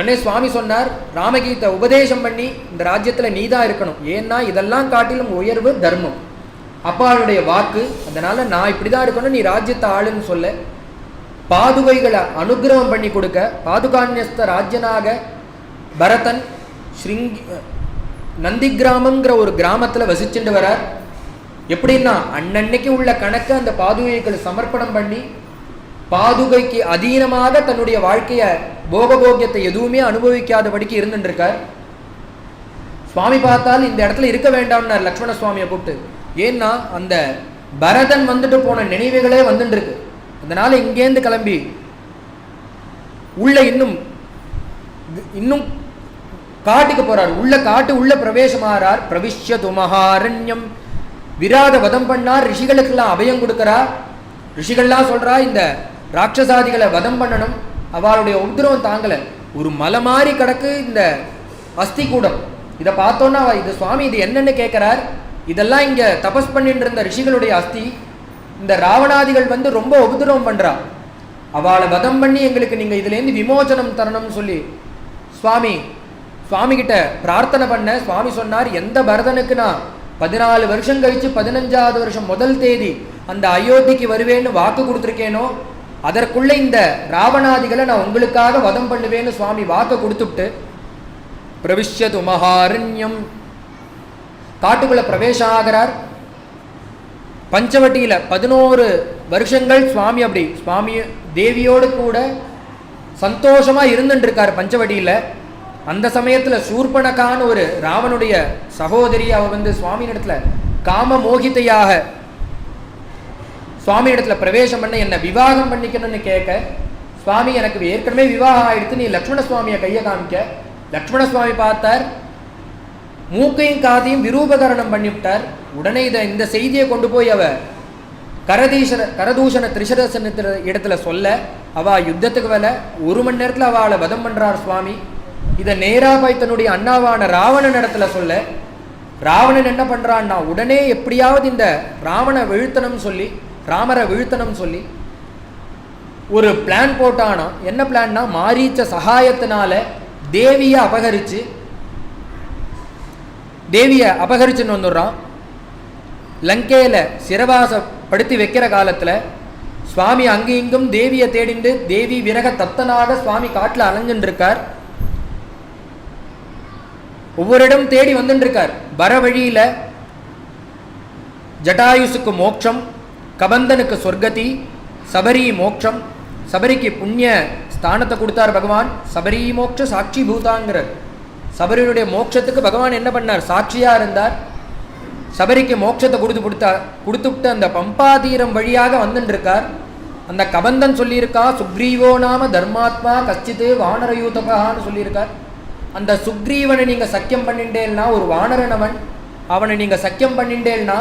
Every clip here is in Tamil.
உடனே சுவாமி சொன்னார் ராமகீதை உபதேசம் பண்ணி இந்த ராஜ்யத்தில் நீ தான் இருக்கணும். ஏன்னா இதெல்லாம் காட்டிலும் உயர்வு தர்மம். அப்பாளுடைய வாக்கு அதனால நான் இப்படி தான் இருக்கணும் நீ ராஜ்யத்தை ஆளுன்னு சொல்ல. பாதுகைகளை அனுகிரகம் பண்ணி கொடுக்க பாதுகான்யஸ்த ராஜ்யனாக பரதன் ஸ்ரிங் நந்தி கிராமங்கிற ஒரு கிராமத்தில் வசிச்சுட்டு வரார். எப்படின்னா அன்னன்னைக்கு உள்ள கணக்கை அந்த பாதுகைகள் சமர்ப்பணம் பண்ணி பாதுகைக்கு அதீனமாக தன்னுடைய வாழ்க்கையை போகபோக்கியத்தை எதுவுமே அனுபவிக்காதபடிக்கு இருந்துட்டு சுவாமி பார்த்தால் இந்த இடத்துல இருக்க வேண்டாம்னார் லக்ஷ்மண சுவாமியை கூப்பிட்டு. ஏன்னா அந்த பரதன் வந்துட்டு போன நினைவுகளே வந்துட்டு இருக்கு அதனால இங்கேருந்து கிளம்பி உள்ள இன்னும் இன்னும் காட்டுக்கு போறார். உள்ள காட்டு உள்ள பிரவேசமாறார். பிரவிஷ்ய துமஹாரண்யம் விராத வதம் பண்ணார். ரிஷிகளுக்கெல்லாம் அபயம் கொடுக்குறா ரிஷிகள்லாம் சொல்றா இந்த ராட்சசாதிகளை வதம் பண்ணணும். அவளுடைய உத்திரவம் தாங்கலை. ஒரு மலை மாதிரி கிடக்கு இந்த அஸ்தி கூடம் இதை பார்த்தோன்னா இது சுவாமி இது என்னென்னு கேட்குறார். இதெல்லாம் இங்கே தபஸ் பண்ணிட்டு இருந்த ரிஷிகளுடைய அஸ்தி. இந்த ராவணாதிகள் வந்து ரொம்ப உபதிரவம் பண்ணுறா அவளை வதம் பண்ணி எங்களுக்கு நீங்கள் இதுலேருந்து விமோசனம் தரணும்னு சொல்லி. சுவாமி சுவாமி கிட்ட பிரார்த்தனை பண்ண சுவாமி சொன்னார் எந்த பரதனுக்கு நான் பதினாலு வருஷம் கழித்து பதினஞ்சாவது வருஷம் முதல் தேதி அந்த அயோத்திக்கு வருவேன்னு வாக்கு கொடுத்துருக்கேனோ அதற்குள்ள இந்த ராவணாதிகளை நான் உங்களுக்காக வதம் பண்ணுவேன்னு சுவாமி வாக்கு கொடுத்துட்டு பிரவிஷ்யது மகாரண்யம். காட்டுக்குள்ள பிரவேசம் ஆகிறார். பஞ்சவட்டியில் பதினோரு வருஷங்கள் சுவாமி அப்படி சுவாமி தேவியோடு கூட சந்தோஷமாக இருந்துட்டுருக்கார் பஞ்சவட்டியில். அந்த சமயத்தில் சூர்பனகான ஒரு ராவனுடைய சகோதரி அவர் வந்து சுவாமி காம மோகிதையாக சுவாமி இடத்துல பிரவேசம் பண்ண என்ன விவாகம் பண்ணிக்கணும்னு கேட்க சுவாமி எனக்கு ஏற்கனவே விவாகம் ஆயிடுத்து நீ லக்ஷ்மண சுவாமியை கையை காமிக்க. லக்ஷ்மண சுவாமி பார்த்தார். மூக்கையும் காதையும் விரூபகரணம் பண்ணிவிட்டார். உடனே இதை இந்த செய்தியை கொண்டு போய் அவ கரதீஷர கரதூஷண திரிசரசன இடத்துல சொல்ல அவ யுத்தத்துக்கு வேலை ஒரு மணி நேரத்தில் அவளை வதம் பண்றார் சுவாமி. இதை நேரா போய் தன்னுடைய அண்ணாவான ராவணன் இடத்துல சொல்ல ராவணன் என்ன பண்றான்னா உடனே எப்படியாவது இந்த ராவண வெழுத்தனம் சொல்லி ராமரை வீழ்த்தனம் சொல்லி ஒரு பிளான் போட்டானா என்ன பிளான்னா மாரீச்ச சகாயத்தினால தேவியை அபகரித்து தேவியை அபகரிச்சுன்னு வந்துடுறான். லங்கையில் சிறவாசப்படுத்தி வைக்கிற காலத்துல சுவாமி அங்கு இங்கும் தேவியை தேடிண்டு தேவி விரக தத்தனாக சுவாமி காட்டுல அலைஞ்சுட்டு இருக்கார் ஒவ்வொரு இடம் தேடி வந்துட்டுருக்கார் வர வழியில ஜட்டாயுசுக்கு மோட்சம் கபந்தனுக்கு சொர்க்கதி சபரி மோட்சம் சபரிக்கு புண்ணிய ஸ்தானத்தை கொடுத்தார் பகவான். சபரி மோட்ச சாட்சி பூதாங்கிறார். சபரியனுடைய மோட்சத்துக்கு பகவான் என்ன பண்ணார்? சாட்சியாக இருந்தார். சபரிக்கு மோட்சத்தை கொடுத்து கொடுத்தா கொடுத்துவிட்டு அந்த பம்பாதீரம் வழியாக வந்துட்டுருக்கார் அந்த கபந்தன் சொல்லியிருக்கா சுக்ரீவோ நாம தர்மாத்மா கச்சித்து வானரயூதகான்னு சொல்லியிருக்கார். அந்த சுக்ரீவனை நீங்கள் சக்கியம் பண்ணிட்டேன்னா ஒரு வானரன் அவன். அவனை நீங்கள் சக்கியம் பண்ணிட்டேன்னா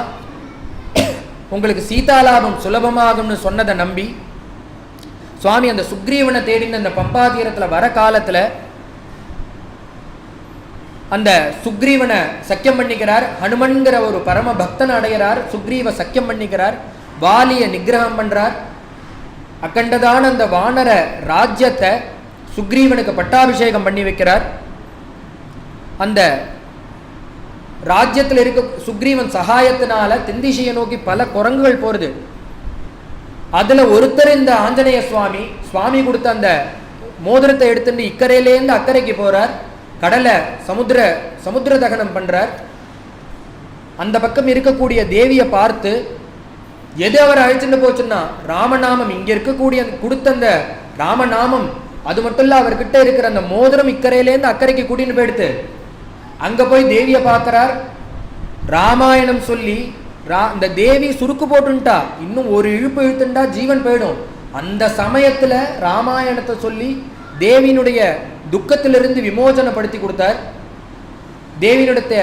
உங்களுக்கு சீதாலாபம் சுலபமாகும்னு சொன்னதை நம்பி சுவாமி அந்த சுக்ரீவனை தேடின அந்த பம்பாதீரத்தில் வர காலத்தில் அந்த சுக்ரீவனை சக்கியம் பண்ணிக்கிறார் ஹனுமன்கிற ஒரு பரம பக்தன் அடைகிறார் சுக்ரீவ சக்கியம் பண்ணிக்கிறார் வாலியை நிகிரகம் பண்ணுறார் அக்கண்டதான அந்த வானர ராஜ்யத்தை சுக்ரீவனுக்கு பட்டாபிஷேகம் பண்ணி வைக்கிறார். அந்த ராஜ்யத்தில் இருக்க சுக்ரீவன் சகாயத்தினால தென்திசையை நோக்கி பல குரங்குகள் போகிறது அதுல ஒருத்தர் இந்த ஆஞ்சநேய சுவாமி சுவாமி கொடுத்த அந்த மோதிரத்தை எடுத்துட்டு இக்கரையிலேருந்து அக்கறைக்கு போகிறார் கடலை சமுத்திர சமுத்திர தகனம் பண்ணுறார் அந்த பக்கம் இருக்கக்கூடிய தேவியை பார்த்து எது அவர் அழைச்சிட்டு போச்சுன்னா ராமநாமம் இங்க இருக்கக்கூடிய கொடுத்த அந்த ராமநாமம் அது மட்டும் இல்லை அவர்கிட்ட இருக்கிற அந்த மோதிரம் இக்கரையிலேருந்து அக்கறைக்கு கூட்டின்னு போயிடுத்து அங்கே போய் தேவியை பார்க்குறார். ராமாயணம் சொல்லி ரா இந்த தேவி சுருக்கு போட்டுன்ட்டா. இன்னும் ஒரு இழுப்பு இழுத்துண்டா ஜீவன் போயிடும். அந்த சமயத்தில் ராமாயணத்தை சொல்லி தேவியினுடைய துக்கத்திலிருந்து விமோசனப்படுத்தி கொடுத்தார். தேவியினிடத்த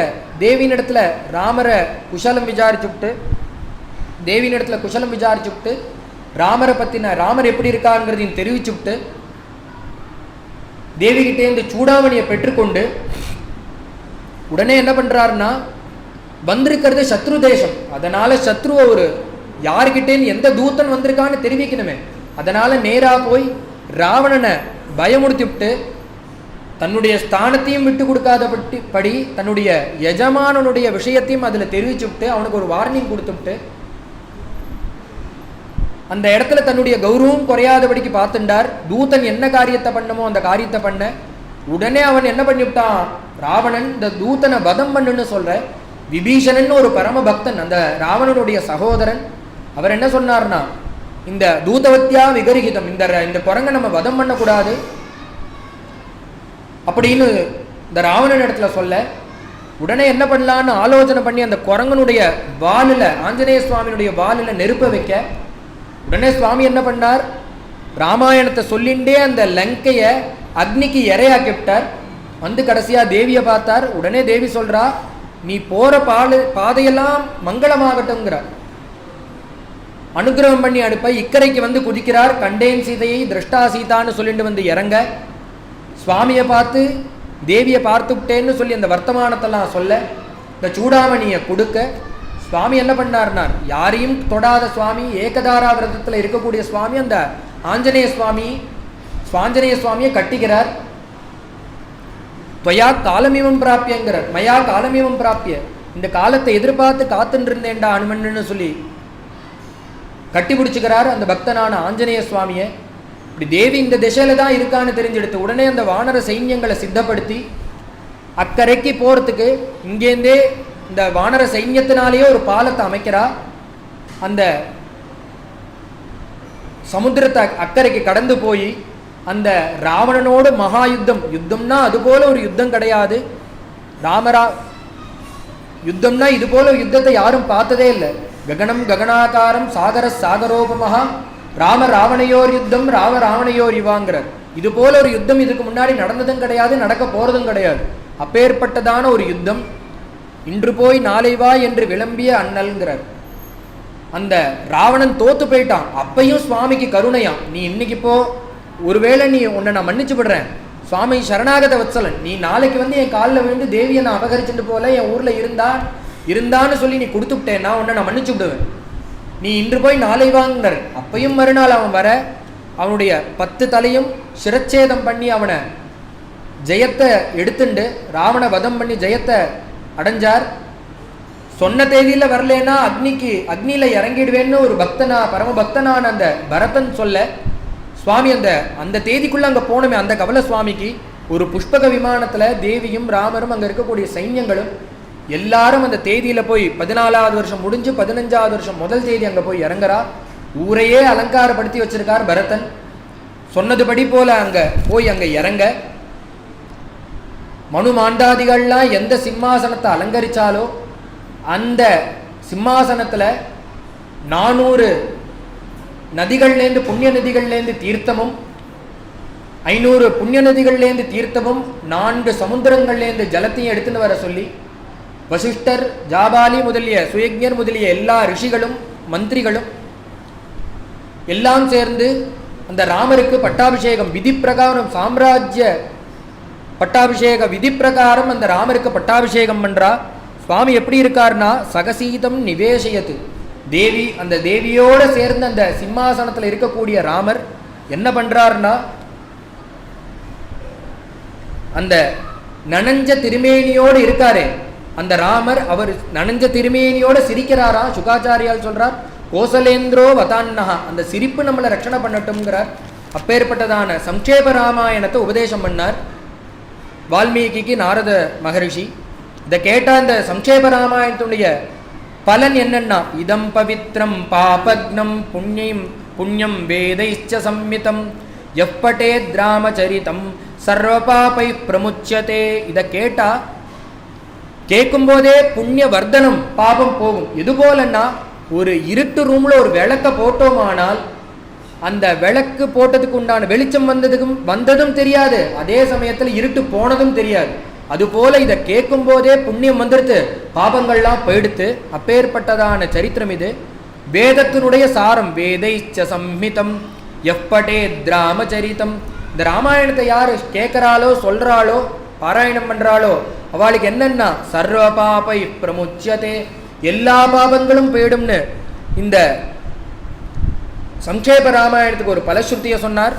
தேவியினிடத்தில் ராமரை குஷலம் விசாரிச்சுவிட்டு தேவியினிடத்தில் குஷலம் விசாரிச்சுக்கிட்டு ராமரை பற்றின ராமர் எப்படி இருக்காருங்கிறதையும் தெரிவிச்சுவிட்டு தேவிகிட்டேருந்து சூடாமணியை பெற்றுக்கொண்டு உடனே என்ன பண்ணுறாருன்னா வந்திருக்கிறது சத்ரு தேசம். அதனால் சத்ருவை ஒரு யாருக்கிட்டேன்னு எந்த தூத்தன் வந்திருக்கான்னு தெரிவிக்கணுமே. அதனால் நேராக போய் ராவணனை பயமுறுத்தி விட்டு தன்னுடைய ஸ்தானத்தையும் விட்டு கொடுக்காதபடி படி தன்னுடைய எஜமானனுடைய விஷயத்தையும் அதில் தெரிவிச்சு விட்டு அவனுக்கு ஒரு வார்னிங் கொடுத்துட்டு அந்த இடத்துல தன்னுடைய கௌரவம் குறையாதபடிக்கு பார்த்துண்டார். தூதன் என்ன காரியத்தை பண்ணமோ அந்த காரியத்தை பண்ண. உடனே அவன் என்ன பண்ணிவிட்டான்? ராவணன் இந்த தூதனை வதம் பண்ணுன்னு சொல்கிற விபீஷணன் ஒரு பரம பக்தன் அந்த ராவணனுடைய சகோதரன். அவர் என்ன சொன்னார்னா இந்த தூதவத்தியா விகரிகிதம் இந்த இந்த குரங்கை நம்ம வதம் பண்ணக்கூடாது. அப்படின்னு இந்த ராவணன் இடத்துல சொல்ல உடனே என்ன பண்ணலான்னு ஆலோசனை பண்ணி அந்த குரங்கனுடைய வாலில் ஆஞ்சநேய சுவாமியினுடைய வாலில் நெருப்ப வைக்க உடனே சுவாமி என்ன பண்ணார்? ராமாயணத்தை சொல்லிண்டே அந்த லங்கையை அக்னிக்கு இரையாக்கிவிட்டார். வந்து கடைசியா தேவியை பார்த்தார். உடனே தேவி சொல்கிறா நீ போகிற பாலு பாதையெல்லாம் மங்களமாகட்டும்ங்கிறார். அனுகிரகம் பண்ணி அனுப்ப இக்கரைக்கு வந்து குதிக்கிறார். கண்டேன் சீதையை திருஷ்டா சீதான்னு சொல்லிட்டு வந்து இறங்க. சுவாமியை பார்த்து தேவியை பார்த்துக்கிட்டேன்னு சொல்லி அந்த வர்த்தமானத்தெல்லாம் சொல்ல இந்த சூடாமணியை கொடுக்க சுவாமி என்ன பண்ணார்னார்? யாரையும் தொடாத சுவாமி ஏகதாரா விரதத்தில் இருக்கக்கூடிய சுவாமி அந்த ஆஞ்சநேய சுவாமி சுவாஞ்சநேய சுவாமியை கட்டிக்கிறார். துவயா காலமீமம் பிராப்பியங்கிறார் மயா காலமீமம் பிராப்பிய இந்த காலத்தை எதிர்பார்த்து காத்துருந்தேன்டா அனுமன்னு சொல்லி கட்டி பிடிச்சிக்கிறார் அந்த பக்தனான ஆஞ்சநேய சுவாமியை. இப்படி தேவி இந்த திசையில தான் இருக்கான்னு தெரிஞ்செடுத்து உடனே அந்த வானர சைன்யங்களை சித்தப்படுத்தி அக்கறைக்கு போகிறதுக்கு இங்கேருந்தே இந்த வானர சைன்யத்தினாலேயே ஒரு பாலத்தை அமைக்கிறா. அந்த சமுத்திரத்தை அக்கறைக்கு கடந்து போய் அந்த ராவணனோடு மகா யுத்தம் யுத்தம்னா அது போல ஒரு யுத்தம் கிடையாது. ராமரா யுத்தம்னா இது போல யுத்தத்தை யாரும் பார்த்ததே இல்லை. ககனம் ககனாகாரம் சாகர சாகரோபமகா ராம ராவணையோர் யுத்தம் ராம ராவணையோர் இவாங்கிறார். இது போல ஒரு யுத்தம் இதுக்கு முன்னாடி நடந்ததும் கிடையாது நடக்க போறதும் கிடையாது. அப்பேற்பட்டதான ஒரு யுத்தம் இன்று போய் நாளை வா என்று விளம்பிய அண்ணல்ங்கிறார். அந்த ராவணன் தோத்து போயிட்டான். அப்பையும் சுவாமிக்கு கருணையாம். நீ இன்னைக்கு போ ஒருவேளை நீ உன்னை நான் மன்னிச்சு விடுறேன். சுவாமி சரணாகத வத்சலன் நீ நாளைக்கு வந்து என் காலில் விழுந்து தேவியை நான் அபகரிச்சுட்டு போல என் ஊரில் இருந்தா இருந்தான்னு சொல்லி நீ கொடுத்து விட்டேன்னா உன்னை நான் மன்னிச்சு விடுவேன். நீ இன்று போய் நாளை வாங்கினர். அப்பையும் மறுநாள் அவன் வர அவனுடைய பத்து தலையும் சிரச்சேதம் பண்ணி அவனை ஜெயத்தை எடுத்துண்டு ராவண வதம் பண்ணி ஜெயத்தை அடைஞ்சார். சொன்ன தேதியில் வரலேன்னா அக்னிக்கு அக்னியில் இறங்கிடுவேன்னு ஒரு பக்தனா பரம பக்தனான அந்த பரதன் சொல்ல சுவாமி அந்த அந்த தேதிக்குள்ளே அங்கே போனோமே அந்த கவல சுவாமிக்கு ஒரு புஷ்பக விமானத்தில் தேவியும் ராமரும் அங்கே இருக்கக்கூடிய சைன்யங்களும் எல்லாரும் அந்த தேதியில் போய் பதினாலாவது வருஷம் முடிஞ்சு பதினஞ்சாவது வருஷம் முதல் தேதி அங்கே போய் இறங்குறா. ஊரையே அலங்காரப்படுத்தி வச்சிருக்கார் பரதன். சொன்னதுபடி போல அங்கே போய் அங்கே இறங்க. மனு மாண்டாதிகள்லாம் எந்த சிம்மாசனத்தை அலங்கரித்தாலோ அந்த சிம்மாசனத்தில் நானூறு நதிகள்லேருந்து புண்ணிய நதிகள்லேருந்து தீர்த்தமும் ஐநூறு புண்ணிய நதிகள்லேருந்து தீர்த்தமும் நான்கு சமுத்திரங்கள்லேருந்து ஜலத்தையும் எடுத்துன்னு வர சொல்லி வசிஷ்டர் ஜாபாலி முதலிய சுயஜர் முதலிய எல்லா ரிஷிகளும் மந்திரிகளும் எல்லாம் சேர்ந்து அந்த ராமருக்கு பட்டாபிஷேகம் விதி பிரகாரம் சாம்ராஜ்ய பட்டாபிஷேக விதி பிரகாரம் அந்த ராமருக்கு பட்டாபிஷேகம் பண்றா. சுவாமி எப்படி இருக்கார்னா சகசீதம் நிவேசயத்து. தேவி அந்த தேவியோட சேர்ந்து அந்த சிம்மாசனத்தில் இருக்கக்கூடிய ராமர் என்ன பண்றாருன்னா அந்த நனஞ்ச திருமேனியோடு இருக்காரே. அந்த ராமர் அவர் நனஞ்ச திருமேனியோடு சிரிக்கிறாரா? சுகாச்சாரியால் சொல்றார் கோசலேந்திரோ வதான்னஹா. அந்த சிரிப்பு நம்மளை ரட்சணை பண்ணட்டும்ங்கிறார். அப்பேற்பட்டதான சம்ஷேப ராமாயணத்தை உபதேசம் பண்ணார் வால்மீகிக்கு நாரத மகரிஷி. இதை கேட்டால் அந்த சம்ஷேப ராமாயணத்துடைய பலன் என்னன்னா இதம் பவித்ரம் பாபக்னம் புண்ணியம் புண்ணியம் வேதைச்ச சம்மிதம். எப்பட்டே திராமச்சரிதம் சர்வபாபை பிரமுச்சதே. இதை கேட்டா கேட்கும்போதே புண்ணிய வர்த்தனம் பாபம் போகும். இது போலன்னா ஒரு இருட்டு ரூம்ல ஒரு விளக்க போட்டோமானால் அந்த விளக்கு போட்டதுக்கு உண்டான வெளிச்சம் வந்ததுக்கும் வந்ததும் தெரியாது. அதே சமயத்துல இருட்டு போனதும் தெரியாது. அதுபோல இதை கேட்கும் போதே புண்ணியம் வந்துடுத்து பாபங்கள்லாம் போயிடுத்து அப்பேற்பட்டதான சரித்திரம் இது. வேதத்தினுடைய சாரம் வேதைச்ச சம்ஹிதம் எப்படே திராமச்சரித்தம் இந்த ராமாயணத்தை யார் கேட்குறாளோ சொல்கிறாளோ பாராயணம் பண்ணுறாளோ அவளுக்கு என்னென்னா சர்வ பாபை பிரமுச்சியதே எல்லா பாபங்களும் போயிடும்னு. இந்த சங்கேப ராமாயணத்துக்கு ஒரு பலஸ்ருத்தியை சொன்னார்.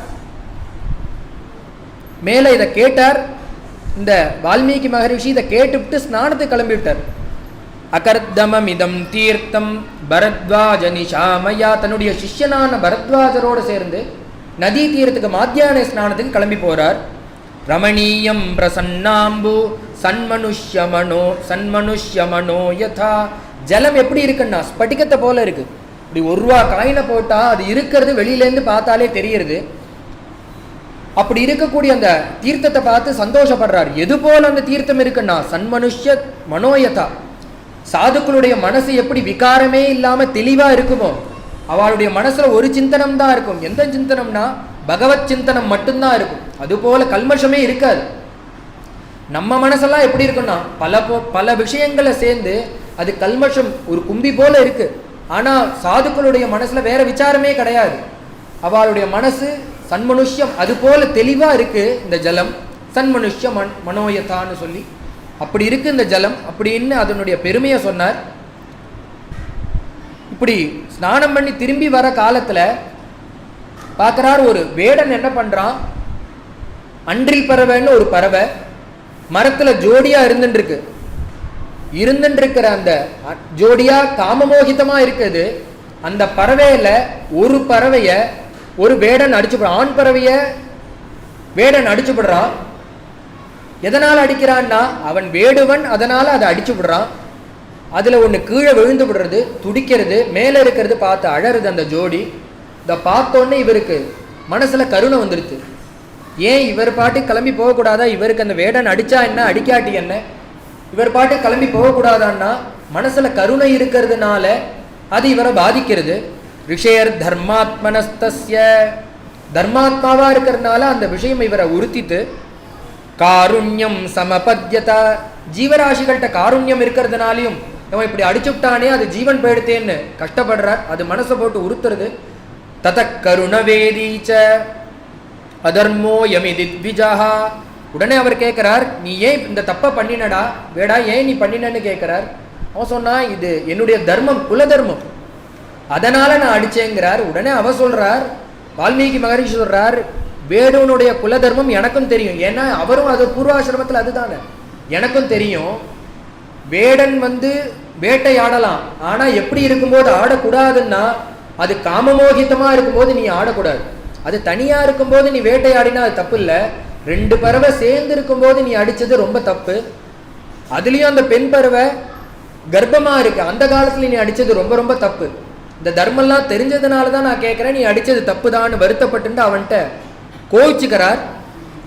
மேலே இதை கேட்டார். இந்த வால்மீகி மகரிஷி இதை கேட்டுவிட்டு ஸ்நானத்துக்கு கிளம்பிவிட்டார். அகர்தமமிதம் தீர்த்தம் பரத்வாஜ நிஷாமையா தன்னுடைய சிஷ்யனான பரத்வாஜரோடு சேர்ந்து நதி தீரத்துக்கு மாத்தியான ஸ்நானத்துக்கு கிளம்பி போகிறார் ரமணீயம் பிரசன்னாம்பு சன்மனுஷ்யமனோ சன்மனுஷ்யமனோ யதா. ஜலம் எப்படி இருக்குன்னா ஸ்பட்டிகத்தை போல இருக்கு. இப்படி ஒரு ரூபா காயினை போட்டால் அது இருக்கிறது வெளியிலேருந்து பார்த்தாலே தெரியுது அப்படி இருக்கக்கூடிய அந்த தீர்த்தத்தை பார்த்து சந்தோஷப்படுறார். எது போல் அந்த தீர்த்தம் இருக்குன்னா சன்மனுஷ்ய மனோயதா. சாதுக்களுடைய மனசு எப்படி விகாரமே இல்லாமல் தெளிவாக இருக்குமோ அவளுடைய மனசில் ஒரு சிந்தனம் தான் இருக்கும். எந்த சிந்தனம்னா பகவத் சிந்தனம் மட்டும்தான் இருக்கும். அதுபோல் கல்மஷமே இருக்காது. நம்ம மனசெல்லாம் எப்படி இருக்குன்னா பல போ- பல விஷயங்களை சேர்ந்து அது கல்மஷம் ஒரு கும்பி போல இருக்கு. ஆனால் சாதுக்களுடைய மனசில் வேற விசாரமே கிடையாது. அவளுடைய மனசு சன்மனுஷ்யம் அது போல் தெளிவாக இருக்கு இந்த ஜலம். சன்மனுஷ்ய மன் மனோயதான்னு சொல்லி. அப்படி இருக்கு இந்த ஜலம். அப்படின்னு அதனுடைய பெருமையை சொன்னார்? இப்படி ஸ்நானம் பண்ணி திரும்பி வர காலத்தில் பார்க்கறார் ஒரு வேடன் என்ன பண்ணுறான் அன்றில் பறவைன்னு ஒரு பறவை மரத்தில் ஜோடியாக இருந்துட்டுருக்கு இருந்துட்டுருக்கிற அந்த ஜோடியாக காமமோகிதமாக இருக்குது. அந்த பறவையில் ஒரு பறவையை ஒரு வேடன் அடிச்சு ஆண் பறவைய வேடன் அடிச்சு விடுறான் எதனால் அடிக்கிறான்னா அவன் வேடுவன் அதனால் அதை அடிச்சு விடுறான் அதில் ஒன்று கீழே விழுந்து விடுறது துடிக்கிறது மேலே இருக்கிறது பார்த்து அழறது அந்த ஜோடி. இதை பார்த்தோன்னே இவருக்கு மனசில் கருணை வந்துடுது ஏன் இவர் பாட்டு கிளம்பி போகக்கூடாதா? இவருக்கு அந்த வேடன் அடித்தா என்ன அடிக்காட்டி என்ன? இவர் பாட்டு கிளம்பி போகக்கூடாதான்னா மனசில் கருணை இருக்கிறதுனால அது இவரை பாதிக்கிறது. விஷயர் தர்மாத்மனஸ்தஸ்ய தர்மாத்மாவாக இருக்கிறதுனால அந்த விஷயம் இவரை உறுத்திட்டு காருண்யம் சமபத்யதா ஜீவராசிகள்கிட்ட காருண்யம் இருக்கிறதுனாலையும் இவன் இப்படி அடிச்சுட்டானே அது ஜீவன் போயிடுத்தேன்னு கஷ்டப்படுறார். அது மனசை போட்டு உறுத்துறது. தத கருணவேதீச்ச. அதர்மோ யமிதி த்விஜாஹா உடனே அவர் கேட்குறார் நீ ஏன் இந்த தப்பை பண்ணினடா? வேடா ஏன் நீ பண்ணினன்னு கேட்குறார் அவன் சொன்னா இது என்னுடைய தர்மம் குல தர்மம் அதனால் நான் அடிச்சேங்கிறார். உடனே அவ சொல்கிறார் வால்மீகி மகரிஷி சொல்கிறார் வேடுவனுடைய குல தர்மம் எனக்கும் தெரியும். ஏன்னா அவரும் அது பூர்வாசிரமத்தில் அதுதானே. எனக்கும் தெரியும். வேடன் வந்து வேட்டையாடலாம். ஆனால் எப்படி இருக்கும்போது ஆடக்கூடாதுன்னா அது காமமோகிதமாக இருக்கும்போது நீ ஆடக்கூடாது. அது தனியாக இருக்கும்போது நீ வேட்டையாடினா அது தப்பு இல்லை ரெண்டு பறவை சேர்ந்து இருக்கும்போது நீ அடித்தது ரொம்ப தப்பு. அதுலேயும் அந்த பெண் பறவை கர்ப்பமாக இருக்கு. அந்த காலத்தில் நீ அடித்தது ரொம்ப ரொம்ப தப்பு. இந்த தர்மம்லாம் தெரிஞ்சதுனால தான் நான் கேட்குறேன் நீ அடித்தது தப்பு தான் வருத்தப்பட்டு அவன்கிட்ட கோவிச்சுக்கிறார்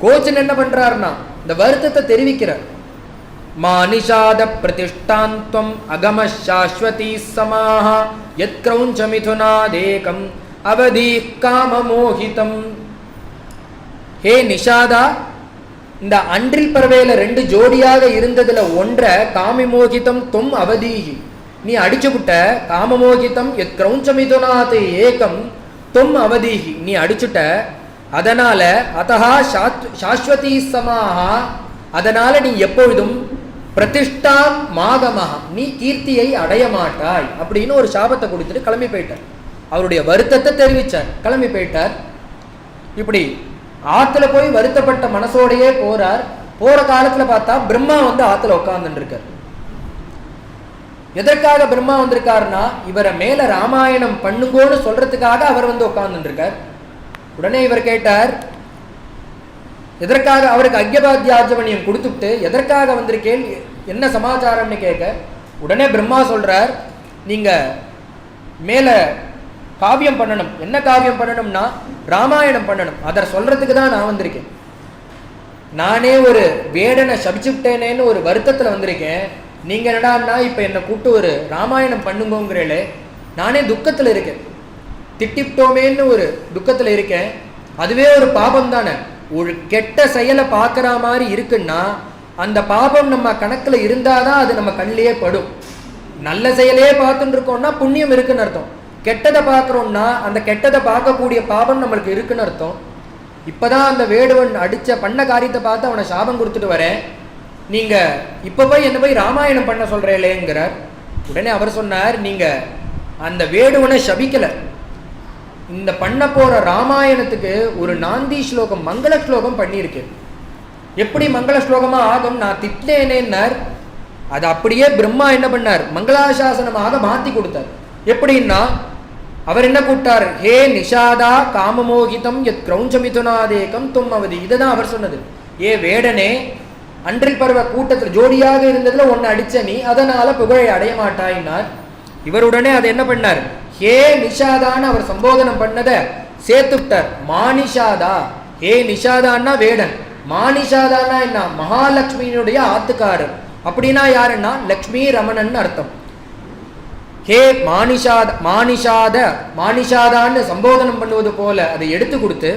கோச்சுன்னு என்ன பண்ணுறாருன்னா இந்த வருத்தத்தை தெரிவிக்கிறார். மானிஷாத பிரதிஷ்டாந்தம் அகம சாஸ்வதி சமாக யத் கிரௌஞ்ச மிதுனாதேகம் அவதி காமமோகிதம். ஹே நிஷாதா இந்த அன்றில் பறவையில் ரெண்டு ஜோடியாக இருந்ததுல ஒன்றை காமிமோகிதம் தொம் அவதீகி. நீ அடிச்சுப்புட்ட காமமோகிதம் எத் கிரௌஞ்சமிதுனாத் ஏகம் தொம் அவதீகி. நீ அடிச்சுட்ட அதனால அதஹா சாத்- சாஸ்வதி சமாஹா. அதனால நீ எப்பொழுதும் பிரதிஷ்டா மாகமாக நீ கீர்த்தியை அடைய மாட்டாய் அப்படின்னு ஒரு சாபத்தை கொடுத்துட்டு கிளம்பி போயிட்டார். அவருடைய வருத்தத்தை தெரிவிச்சார். கிளம்பி போயிட்டார். இப்படி ஆற்றுல போய் வருத்தப்பட்ட மனசோடையே போறார். போற காலத்தில் பார்த்தா பிரம்மா வந்து ஆற்றுல உட்கார்ந்துட்டு இருக்கார். எதற்காக பிரம்மா வந்திருக்காருன்னா இவரை மேல ராமாயணம் பண்ணுங்கோன்னு சொல்றதுக்காக அவர் வந்து உட்கார்ந்துருக்கார். உடனே இவர் கேட்டார் எதற்காக அவருக்கு அக்யபாத்தியாஜமணியம் கொடுத்துட்டு எதற்காக வந்திருக்கேன்? என்ன சமாச்சாரம்னு கேட்க உடனே பிரம்மா சொல்றார் நீங்க மேல காவியம் பண்ணணும். என்ன காவியம் பண்ணணும்னா ராமாயணம் பண்ணணும். அதை சொல்றதுக்கு தான் நான் வந்திருக்கேன். நானே ஒரு வேடனை சபிச்சுட்டேனேன்னு ஒரு வருத்தத்துல வந்திருக்கேன். நீங்கள் என்னடான்னா இப்போ என்னை கூப்பிட்டு ஒரு ராமாயணம் பண்ணுங்கோங்கிறீங்களே நானே துக்கத்தில் இருக்கேன். திட்டிப்டோமேன்னு ஒரு துக்கத்தில் இருக்கேன். அதுவே ஒரு பாபம் தானே ஒரு கெட்ட செயலை பார்க்குற மாதிரி இருக்குன்னா அந்த பாபம் நம்ம கணக்கில் இருந்தால் தான் அது நம்ம கண்ணிலேயே படும். நல்ல செயலையே பார்த்துட்டு இருக்கோம்னா புண்ணியம் இருக்குன்னு அர்த்தம். கெட்டதை பார்க்குறோம்னா அந்த கெட்டதை பார்க்கக்கூடிய பாபம் நம்மளுக்கு இருக்குன்னு அர்த்தம். இப்போதான் அந்த வேடுவன் அடித்த பண்ண காரியத்தை பார்த்து அவனை சாபம் கொடுத்துட்டு வரேன். நீங்கள் இப்போ போய் என்ன போய் ராமாயணம் பண்ண சொல்கிறீங்களேங்கிறார் உடனே அவர் சொன்னார் நீங்கள் அந்த வேடுவனை சபிக்கல. இந்த பண்ண போகிற ராமாயணத்துக்கு ஒரு நாந்தி ஸ்லோகம் மங்கள ஸ்லோகம் பண்ணியிருக்கு. எப்படி மங்கள ஸ்லோகமா ஆகும்? நான் திட்டினேனேன்னார் அது அப்படியே பிரம்மா என்ன பண்ணார்? மங்களாசாசனமாக மாத்தி கொடுத்தார். எப்படின்னா அவர் என்ன கூப்பிட்டார்? ஹே நிஷாதா காமமோகிதம் எத் கிரௌஞ்சமிதுனாதேகம் தும் அவதி இதுதான் அவர் சொன்னது. ஏ வேடனே அன்றில் பருவ கூட்டத்தில் ஜோடியாக இருந்ததுல ஒன்று அடிச்ச நீ அதனால புகழை அடைய மாட்டாயினார் இவருடனே அதை என்ன பண்ணார்? ஹே நிஷாதான்னு அவர் சம்போதனம் பண்ணதை சேர்த்துட்டார் மானிஷாதா. ஹே நிஷாதான்னா வேடன். மானிஷாதான்னா என்ன? மகாலட்சுமியினுடைய ஆத்துக்காரர். அப்படின்னா யாருன்னா? லக்ஷ்மி ரமணன் அர்த்தம். ஹே மானிஷாத மானிஷாத மானிஷாதான்னு சம்போதனம் பண்ணுவது போல அதை எடுத்து கொடுத்து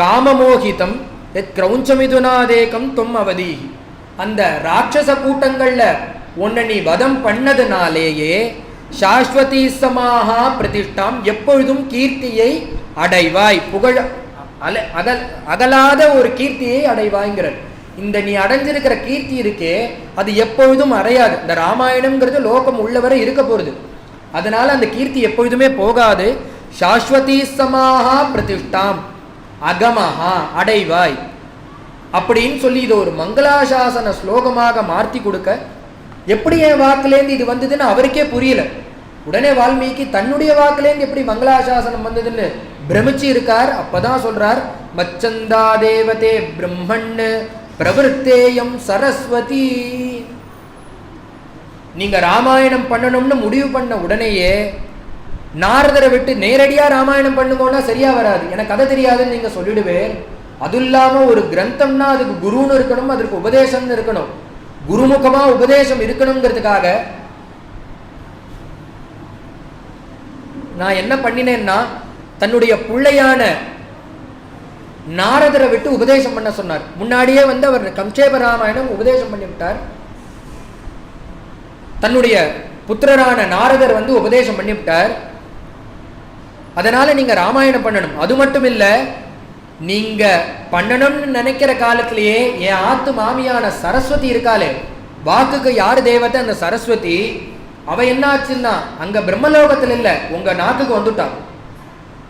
காமமோகிதம் எத் கிரௌஞ்சமிதுனாதேகம் தொம் அவதி அந்த ராட்சச கூட்டங்களில் உன்னை நீ வதம் பண்ணதுனாலேயே சாஸ்வதி சமாகா பிரதிஷ்டாம் எப்பொழுதும் கீர்த்தியை அடைவாய். புகழ அல அகல் அகலாத ஒரு கீர்த்தியை அடைவாய்ங்கிறார் இந்த நீ அடைஞ்சிருக்கிற கீர்த்தி இருக்கே அது எப்பொழுதும் அடையாது. இந்த ராமாயணம்ங்கிறது லோகம் உள்ளவரை இருக்க போகிறது அதனால அந்த கீர்த்தி எப்பொழுதுமே போகாது. சாஸ்வதி சமாகா பிரதிஷ்டாம். அகமஹா அடைவாய். அப்படின்னு சொல்லி இதை ஒரு மங்களாசாசன ஸ்லோகமாக மாற்றி கொடுக்க எப்படி என் வாக்குலேருந்து இது வந்ததுன்னு அவருக்கே புரியல. உடனே வால்மீகி தன்னுடைய வாக்குலேருந்து எப்படி மங்களாசாசனம் வந்ததுன்னு பிரமிச்சு இருக்கார். அப்பதான் சொல்றார் மச்சந்தா தேவதே பிரம்மன் பிரவருத்தேயம் சரஸ்வதி. நீங்க ராமாயணம் பண்ணணும்னு முடிவு பண்ண உடனேயே நாரதரை விட்டு நேரடியாக ராமாயணம் பண்ணுங்கன்னா சரியா வராது. எனக்கு கதை தெரியாதுன்னு நீங்கள் சொல்லிடுவேன். அது இல்லாமல் ஒரு கிரந்தம்னா அதுக்கு குருன்னு இருக்கணும் அதற்கு உபதேசம்னு இருக்கணும். குருமுகமாக உபதேசம் இருக்கணுங்கிறதுக்காக நான் என்ன பண்ணினேன்னா தன்னுடைய பிள்ளையான நாரதரை விட்டு உபதேசம் பண்ண சொன்னார். முன்னாடியே வந்து அவர் கம்சேப ராமாயணம் உபதேசம் பண்ணிவிட்டார் தன்னுடைய புத்திரரான நாரதர் வந்து உபதேசம் பண்ணிவிட்டார் அதனால் நீங்கள் ராமாயணம் பண்ணணும். அது மட்டும் இல்லை நீங்கள் பண்ணணும்னு நினைக்கிற காலத்திலேயே என் ஆத்து மாமியான சரஸ்வதி இருக்காளே. வாக்குக்கு யார் தேவத்தை? அந்த சரஸ்வதி. அவ என்ன ஆச்சுன்னா பிரம்மலோகத்தில் இல்லை உங்கள் உங்க நாக்குக்கு வந்துட்டான்.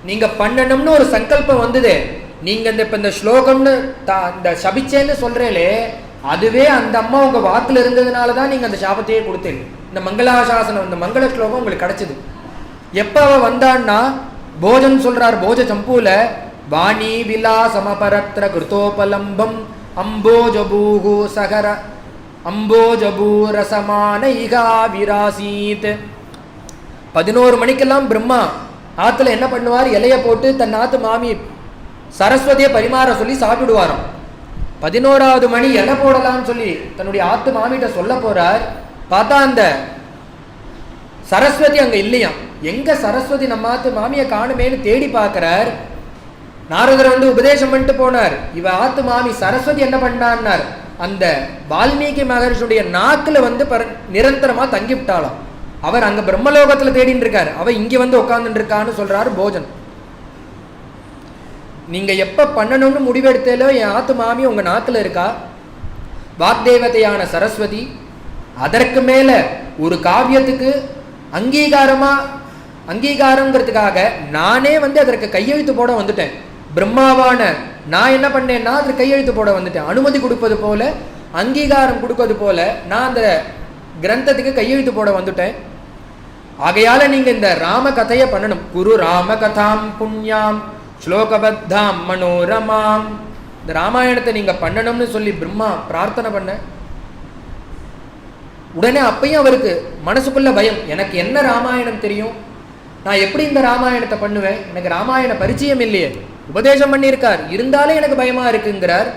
நீங்கள் பண்ணணும்னு ஒரு சங்கல்பம் வந்தது. நீங்கள் இந்த இப்போ இந்த ஸ்லோகம்னு தா- இந்த சபிச்சேன்னு சொல்கிறேலே அதுவே அந்த அம்மா உங்கள் வாக்கில் இருந்ததுனால தான் நீங்கள் அந்த சாபத்தையே கொடுத்தீங்க. இந்த மங்களாசாசனம் இந்த மங்கள ஸ்லோகம் உங்களுக்கு கிடச்சிது. எப்போ அவள் வந்தான்னா போஜன் சொல்றார் போஜ சம்பூல வாணி விலாசமபரத்ர கிருத்தோபலம்பம் அம்போஜபூகு சகர அம்போஜபூரசமானீத் இகா பதினோரு மணிக்கெல்லாம் பிரம்மா ஆற்றுல என்ன பண்ணுவார்? இலையை போட்டு தன் ஆத்து மாமி சரஸ்வதியை பரிமாற சொல்லி சாப்பிடுவாராம். பதினோராவது மணி இலை போடலாம்னு சொல்லி தன்னுடைய ஆத்து மாமிகிட்ட சொல்ல போறார். பார்த்தா அந்த சரஸ்வதி அங்கே இல்லையாம். எங்க சரஸ்வதி நம்ம ஆத்து மாமியை காணுமேன்னு தேடி பார்க்கறார். நாரதர் வந்து உபதேசம் பண்ணிட்டு போனார். இவ ஆத்து மாமி சரஸ்வதி என்ன பண்ணான்னார். அந்த வால்மீகி மகர்ஷியுடைய நாக்கில் வந்து பர- நிரந்தரமா தங்கிவிட்டாலாம் அவர் அங்க பிரம்மலோகத்துல தேடின்னு இருக்கார் அவ இங்க வந்து உட்கார்ந்துட்டு இருக்கான்னு சொல்றாரு போஜன். நீங்க எப்ப பண்ணணும்னு முடிவெடுத்தாலோ என் ஆத்து மாமி உங்க நாக்கில் இருக்கா? வாக்தேவதையான சரஸ்வதி அதற்கு மேல ஒரு காவியத்துக்கு அங்கீகாரமா அங்கீகாரங்கிறதுக்காக நானே வந்து அதற்கு கையெழுத்து போட வந்துட்டேன். பிரம்மாவான நான் என்ன பண்ணேன்னா அதற்கு கையெழுத்து போட வந்துட்டேன். அனுமதி கொடுப்பது போல அங்கீகாரம் கொடுப்பது போல நான் அந்த கிரந்தத்துக்கு கையெழுத்து போட வந்துட்டேன். ஆகையால நீங்க இந்த ராம கதையை பண்ணணும். குரு ராம கதாம் புண்ணியாம் ஸ்லோகபத்தாம் மனோரமாம். இந்த ராமாயணத்தை நீங்க பண்ணணும்னு சொல்லி பிரம்மா பிரார்த்தனை பண்ண. உடனே அப்பயும் அவருக்கு மனசுக்குள்ள பயம். எனக்கு என்ன ராமாயணம் தெரியும்? நான் எப்படி இந்த ராமாயணத்தை பண்ணுவேன்? எனக்கு ராமாயண பரிச்சயம் இல்லையே. உபதேசம் பண்ணியிருக்கார். இருந்தாலே எனக்கு பயமா இருக்குங்கிறார்.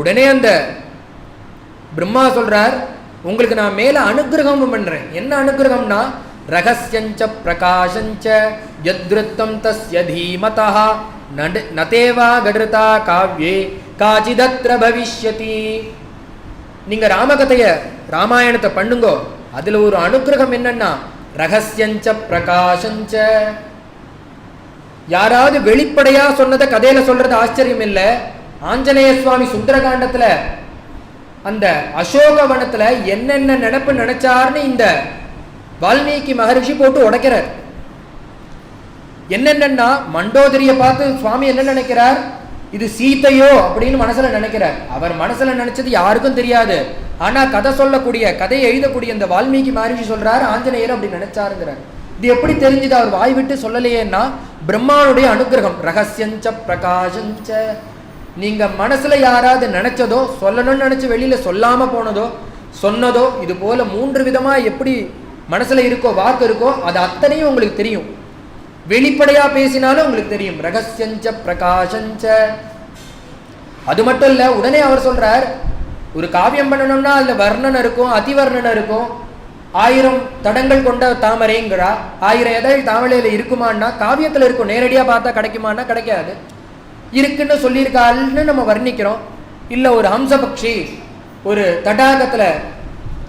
உடனே அந்த பிரம்மா சொல்றார் உங்களுக்கு நான் மேல அனுக்கிரகம் பண்றேன். என்ன அனுக்கிரகம்னா ரகசியஞ்ச பிரகாசஞ்ச யத்ருத்தம் தஸ்ய தீமதா நடு நதேவா கடருதா காவ்யே காச்சிதத்ர பவிஷ்யதி. நீங்க ராமகதைய ராமாயணத்தை பண்ணுங்கோ. அதுல ஒரு அனுக்கிரகம் என்னன்னா ரகசியஞ்ச பிரகாசஞ்ச. யாராவது வெளிப்படையா சொன்னதை கதையில சொல்றது ஆச்சரியம் இல்ல ஆஞ்சநேய சுவாமி சுந்தரகாண்டத்துல அந்த அசோகவனத்துல என்னென்ன நினைப்பு நினைச்சார்னு இந்த வால்மீகி மகரிஷி போட்டு உடைக்கிறார். என்னென்னன்னா மண்டோதரியை பார்த்து சுவாமி என்ன நினைக்கிறார்? இது சீத்தையோ அப்படின்னு மனசில் நினைக்கிறார். அவர் மனசில் நினைச்சது யாருக்கும் தெரியாது. ஆனால் கதை சொல்லக்கூடிய கதையை எழுதக்கூடிய இந்த வால்மீகி மாரிஷி சொல்கிறாரு ஆஞ்சநேயர் அப்படி நினைச்சாருங்கிறார். இது எப்படி தெரிஞ்சுது? அவர் வாய் விட்டு சொல்லலையேன்னா பிரம்மானுடைய அனுகிரகம் ரகசியஞ்ச பிரகாசஞ்ச நீங்கள் மனசில் யாராவது நினைச்சதோ சொல்லணும்னு நினச்சி வெளியில் சொல்லாமல் போனதோ சொன்னதோ இது போல் மூன்று விதமாக எப்படி மனசில் இருக்கோ வாக்கு இருக்கோ அது அத்தனையும் உங்களுக்கு தெரியும். வெளிப்படையா பேசினாலும் உங்களுக்கு தெரியும். ரகசியஞ்ச பிரகாசஞ்ச. அது மட்டும் இல்ல உடனே அவர் சொல்றார் ஒரு காவியம் பண்ணணும்னா அதுல வர்ணனை இருக்கும் அதிவர்ணனை இருக்கும். ஆயிரம் தடங்கள் கொண்ட தாமரைங்கிறா. ஆயிரம் எதாவது தாமரையில இருக்குமான்னா காவியத்துல இருக்கும். நேரடியா பார்த்தா கிடைக்குமான்னா கிடைக்காது. இருக்குன்னு சொல்லியிருக்காள்னு நம்ம வர்ணிக்கிறோம். இல்ல ஒரு ஹம்சபக்ஷி ஒரு தடாகத்துல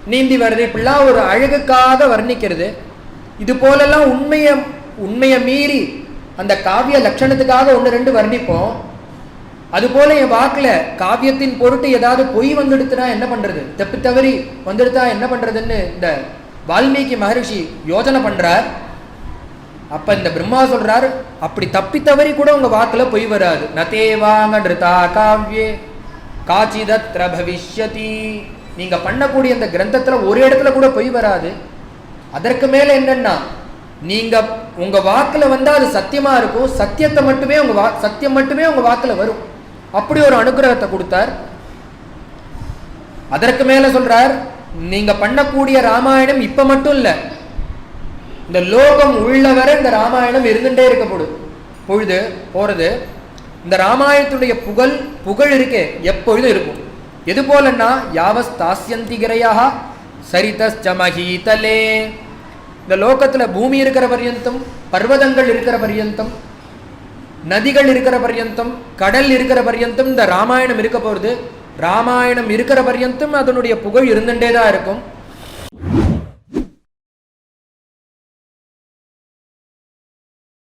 நீந்தி வருது. இப்படிலாம் ஒரு அழகுக்காக வர்ணிக்கிறது. இது போலெல்லாம் உண்மையை உண்மையை மீறி அந்த காவிய லட்சணத்துக்காக ஒன்று ரெண்டு வர்ணிப்போம். அதுபோல என் வாக்கில் காவியத்தின் பொருட்டு ஏதாவது பொய் வந்துடுத்துனா என்ன பண்றது? தப்பி தவறி வந்துடுத்தா என்ன பண்றதுன்னு இந்த வால்மீகி மகரிஷி யோஜனை பண்றார். அப்ப இந்த பிரம்மா சொல்கிறாரு அப்படி தப்பி தவறி கூட உங்க வாக்குல பொய் வராது. நதேவாங்க நிருதா காவ்யே காச்சிதத்ர பவிஷ்யதி. நீங்க பண்ணக்கூடிய இந்த கிரந்தத்துல ஒரு இடத்துல கூட பொய் வராது. அதற்கு மேல என்னன்னா நீங்க உங்க வாக்கில் வந்தால் அது சத்தியமா இருக்கும். சத்தியத்தை மட்டுமே உங்க வா சத்தியம் மட்டுமே உங்க வாக்கில் வரும். அப்படி ஒரு அனுகிரகத்தை கொடுத்தார். அதற்கு மேல சொல்றார் நீங்க பண்ணக்கூடிய ராமாயணம் இப்ப மட்டும் இல்ல. இந்த லோகம் உள்ளவரை இந்த ராமாயணம் இருந்துகிட்டே இருக்கப்படும் பொழுது போறது. இந்த ராமாயணத்துடைய புகழ் புகழ் இருக்கே எப்பொழுதும் இருக்கும்? எது போலன்னா யாவஸ் தாஸ்யந்திகிரையாக சரிதஸ்ச இந்த லோகத்துல பூமி இருக்கிற பர்யந்தம் பர்வதங்கள் இருக்கிற பர்யந்தம் நதிகள் இருக்கிற பர்யந்தம் கடல் இருக்கிற பர்யந்தம் இந்த ராமாயணம் இருக்க போகிறது ராமாயணம் இருக்கிற பர்யந்தம் அதனுடைய புகழ் இருந்துகிட்டே தான் இருக்கும்.